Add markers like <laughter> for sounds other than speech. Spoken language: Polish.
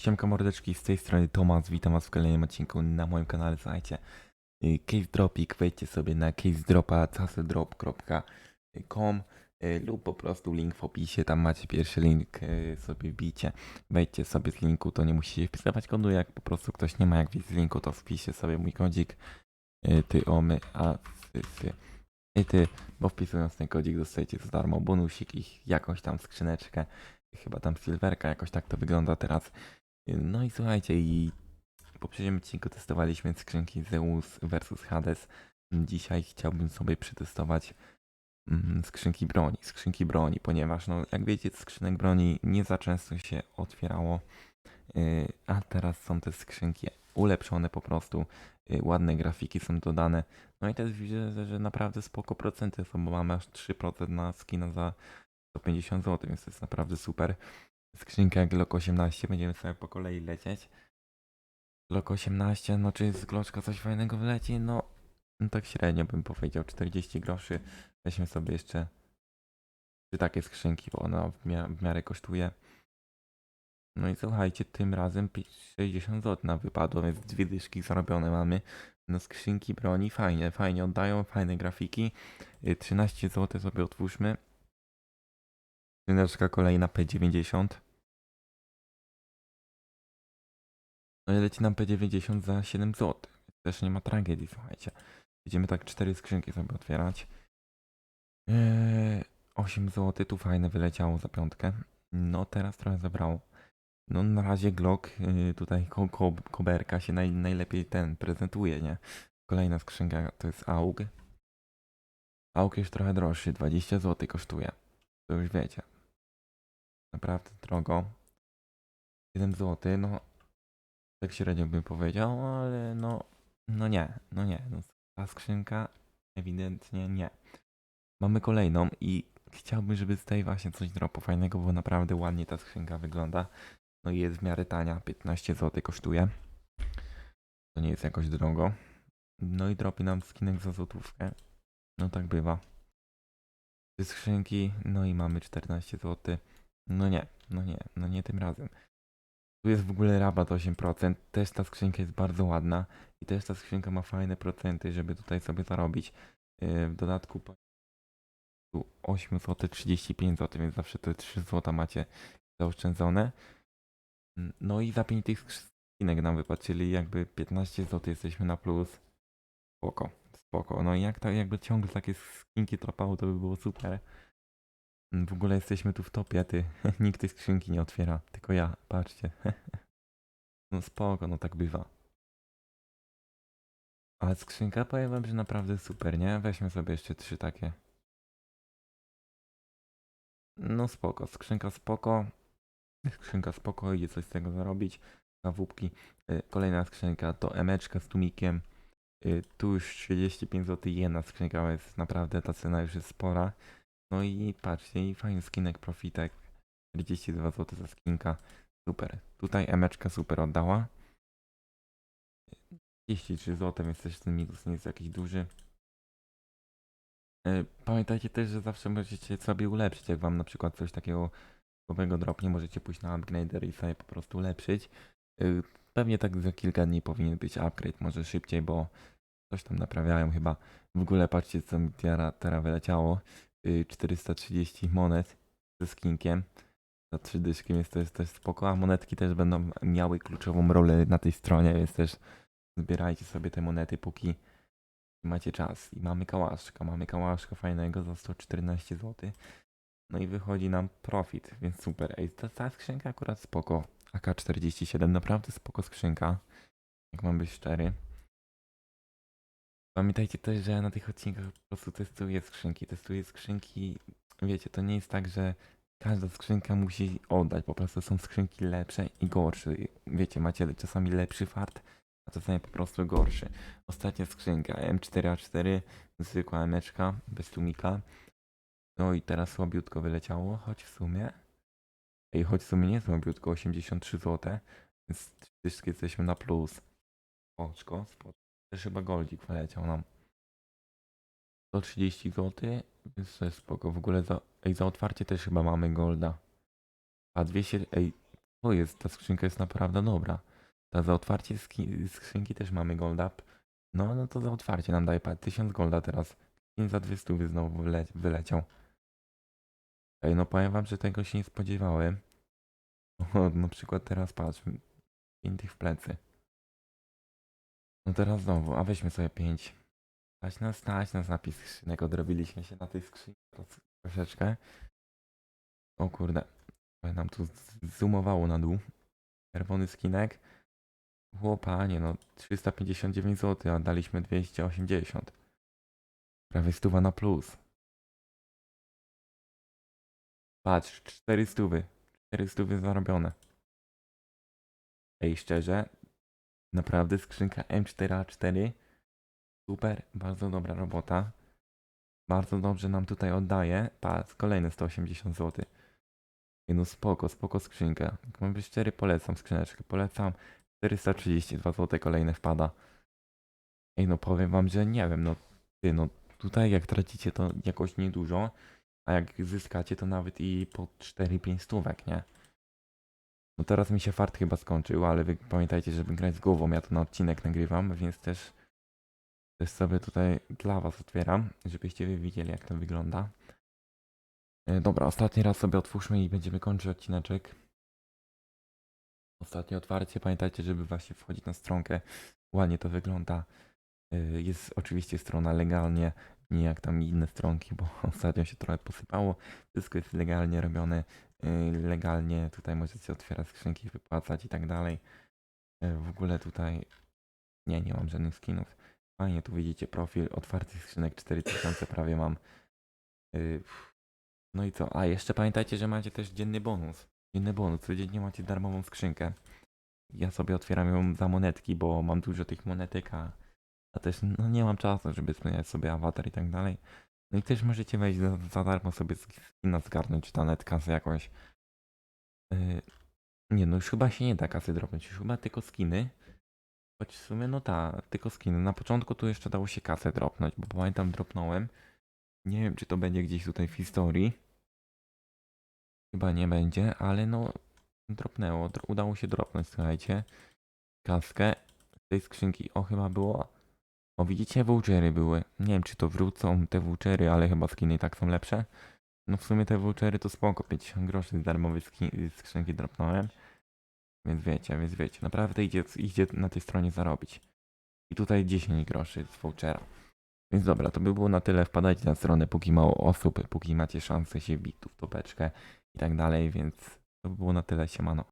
Siemka mordeczki, z tej strony Tomas, witam was w kolejnym odcinku na moim kanale, słuchajcie, y, Case Dropik, wejdźcie sobie na casedropa.com y, lub po prostu link w opisie, tam macie pierwszy link, y, sobie wbijcie, wejdźcie sobie z linku, to nie musicie wpisywać kodu, jak po prostu ktoś nie ma jak z linku, to wpiszcie sobie mój kodzik, ty, o, my, a, ty, i ty, bo wpisując ten kodzik dostajecie za darmo bonusik i jakąś tam skrzyneczkę, chyba tam silverka, jakoś tak to wygląda teraz. No i słuchajcie, i w poprzednim odcinku testowaliśmy skrzynki Zeus versus Hades. Dzisiaj chciałbym sobie przetestować mm, skrzynki broni, skrzynki broni, ponieważ no jak wiecie skrzynek broni nie za często się otwierało, yy, a teraz są te skrzynki ulepszone po prostu, yy, ładne grafiki są dodane, no i też widzę, że naprawdę spoko procenty są, bo mamy aż 3% na skina za 150 zł, więc to jest naprawdę super. Skrzynka Glock 18, będziemy sobie po kolei lecieć. Glock 18, no czy z Gloczka coś fajnego wleci? No, no tak średnio bym powiedział, 40 groszy. Weźmy sobie jeszcze trzy takie skrzynki, bo ona w, mia- w miarę kosztuje. No i słuchajcie, tym razem pi- 60 zł na wypadło, więc dwie dyszki zarobione mamy. No skrzynki broni fajnie, fajnie oddają, fajne grafiki. Y, 13 zł sobie otwórzmy. Skrzyneczka kolejna P90. No leci nam P90 za 7 zł. Też nie ma tragedii, słuchajcie. Będziemy tak cztery skrzynki sobie otwierać. Eee, 8 zł, tu fajne wyleciało za piątkę. No teraz trochę zabrało. No na razie Glock, yy, tutaj ko ko koberka się naj najlepiej ten prezentuje, nie? Kolejna skrzynka to jest AUG. AUG jest trochę droższy, 20 zł kosztuje. To już wiecie. Naprawdę drogo. 7 zł, no tak średnio bym powiedział, ale no, no nie, no nie. No, ta skrzynka ewidentnie nie. Mamy kolejną i chciałbym, żeby z tej właśnie coś dropu fajnego, bo naprawdę ładnie ta skrzynka wygląda. No i jest w miarę tania, 15 zł kosztuje. To nie jest jakoś drogo. No i dropi nam skinek za złotówkę. No tak bywa. Trzy skrzynki, no i mamy 14 zł. No nie, no nie, no nie tym razem. Tu jest w ogóle rabat 8%. Też ta skrzynka jest bardzo ładna. I też ta skrzynka ma fajne procenty, żeby tutaj sobie zarobić. Yy, W dodatku po- tu 8 zł 35 zł, więc zawsze te 3 zł macie zaoszczędzone. No i za 5 tych skrzynek nam wypadł, czyli jakby 15 zł jesteśmy na plus. Spoko, spoko. No i jak tak jakby ciągle takie skinki tropało, to by było super. Mm, W ogóle jesteśmy tu w topie, ty. <laughs> Nikt tej skrzynki nie otwiera, tylko ja, patrzcie. <laughs> No spoko, no tak bywa. Ale skrzynka powiem wam, że naprawdę super, nie? Weźmy sobie jeszcze trzy takie. No spoko, skrzynka spoko. Skrzynka spoko, idzie coś z tego zarobić. Kawupki. Y, Kolejna skrzynka to emeczka z tumikiem. Y, Tu już 35 zł jedna skrzynka, jest naprawdę ta cena już jest spora. No i patrzcie, i fajny skinek profitek. 42 zł za skinka. Super. Tutaj emeczka super oddała. 33 zł, więc też ten minus nie jest jakiś duży. E, Pamiętajcie też, że zawsze możecie sobie ulepszyć. Jak wam na przykład coś takiego nowego dropnie, możecie pójść na upgrader i sobie po prostu ulepszyć. E, Pewnie tak za kilka dni powinien być upgrade, może szybciej, bo coś tam naprawiają chyba. W ogóle patrzcie co mi teraz teraz wyleciało. Y, 430 monet ze skinkiem. Za trzy dyszki, więc to jest też spoko. A monetki też będą miały kluczową rolę na tej stronie, więc też zbierajcie sobie te monety póki macie czas. I mamy kałaszka, mamy kałaszka fajnego za 114 zł. No i wychodzi nam profit, więc super. Ej, ta, ta skrzynka akurat spoko. AK-47, naprawdę spoko skrzynka. Jak mam być szczery. Pamiętajcie też, że na tych odcinkach po prostu testuję skrzynki. Testuję skrzynki. Wiecie, to nie jest tak, że każda skrzynka musi oddać. Po prostu są skrzynki lepsze i gorsze. Wiecie, macie czasami lepszy fart, a czasami po prostu gorszy. Ostatnia skrzynka M4A4, zwykła emeczka, bez tłumika. No i teraz słabiutko wyleciało, choć w sumie. Ej, choć w sumie nie słabiutko, 83 zł. Więc wszystkie jesteśmy na plus. Spoczko, spoczko. Też chyba goldzik wyleciał nam. 130 zł, więc to jest spoko. W ogóle za, ej, za otwarcie też chyba mamy golda. A 200, ej, O jest, ta skrzynka jest naprawdę dobra. Ta za otwarcie ski- skrzynki też mamy gold up. No, no to za otwarcie nam daje pa- 1000 golda teraz. 5 za 200 znowu wyle- wyleciał. Ej, no powiem wam, że tego się nie spodziewałem. <laughs> O, na przykład teraz patrz. 5 tych w plecy. No teraz znowu, a weźmy sobie 5. Stać nas, stać nas napis skrzynek. Odrobiliśmy się na tej skrzyni trosz- troszeczkę. O kurde. Nam tu zoomowało na dół. Czerwony skinek. Chłopanie, no 359 zł, a daliśmy 280. Prawie stuwa na plus. Patrz, 4 stówy. 4 stówy zarobione. Ej, szczerze, naprawdę skrzynka M4A4. Super, bardzo dobra robota. Bardzo dobrze nam tutaj oddaje. Patrz, kolejne 180 zł. Ej, no spoko, spoko skrzynka. Jak mam być szczery, polecam skrzyneczkę. Polecam. 432 zł kolejne wpada. Ej, no powiem wam, że nie wiem, no ty, no tutaj jak tracicie to jakoś niedużo, a jak zyskacie to nawet i po 4-5 stówek, nie? No teraz mi się fart chyba skończył, ale wy pamiętajcie, żeby grać z głową, ja to na odcinek nagrywam, więc też, też sobie tutaj dla was otwieram, żebyście wy widzieli jak to wygląda. E, Dobra, ostatni raz sobie otwórzmy i będziemy kończyć odcineczek. Ostatnie otwarcie, pamiętajcie, żeby właśnie wchodzić na stronkę. Ładnie to wygląda. Y, Jest oczywiście strona legalnie, nie jak tam inne stronki, bo <laughs> ostatnio się trochę posypało. Wszystko jest legalnie robione, legalnie tutaj możecie otwierać skrzynki, wypłacać i tak dalej. Y, W ogóle tutaj nie, nie mam żadnych skinów. Fajnie, tu widzicie profil otwartych skrzynek 4000 prawie mam. Y, No i co? A jeszcze pamiętajcie, że macie też dzienny bonus. Dzienny bonus, codziennie macie darmową skrzynkę. Ja sobie otwieram ją za monetki, bo mam dużo tych monetek, a, a też no, nie mam czasu, żeby zmieniać sobie awatar i tak dalej. No i też możecie wejść za, za darmo sobie skina zgarnąć, nawet kasę jakąś. Yy, nie, no już chyba się nie da kasy dropnąć, już chyba tylko skiny. Choć w sumie no ta, tylko skiny. Na początku tu jeszcze dało się kasę dropnąć, bo pamiętam dropnąłem. Nie wiem czy to będzie gdzieś tutaj w historii. Chyba nie będzie, ale no dropnęło, dro- udało się dropnąć, słuchajcie. Kaskę z tej skrzynki, o chyba było. O widzicie, vouchery były. Nie wiem czy to wrócą te vouchery, ale chyba skiny i tak są lepsze. No w sumie te vouchery to spoko, 50 groszy z darmowej skrzynki dropnąłem. Więc wiecie, więc wiecie, naprawdę idzie, idzie na tej stronie zarobić. I tutaj 10 groszy z vouchera. Więc dobra, to by było na tyle. Wpadajcie na stronę, póki mało osób, póki macie szansę się wbić w topeczkę i tak dalej, więc to by było na tyle. Siemano.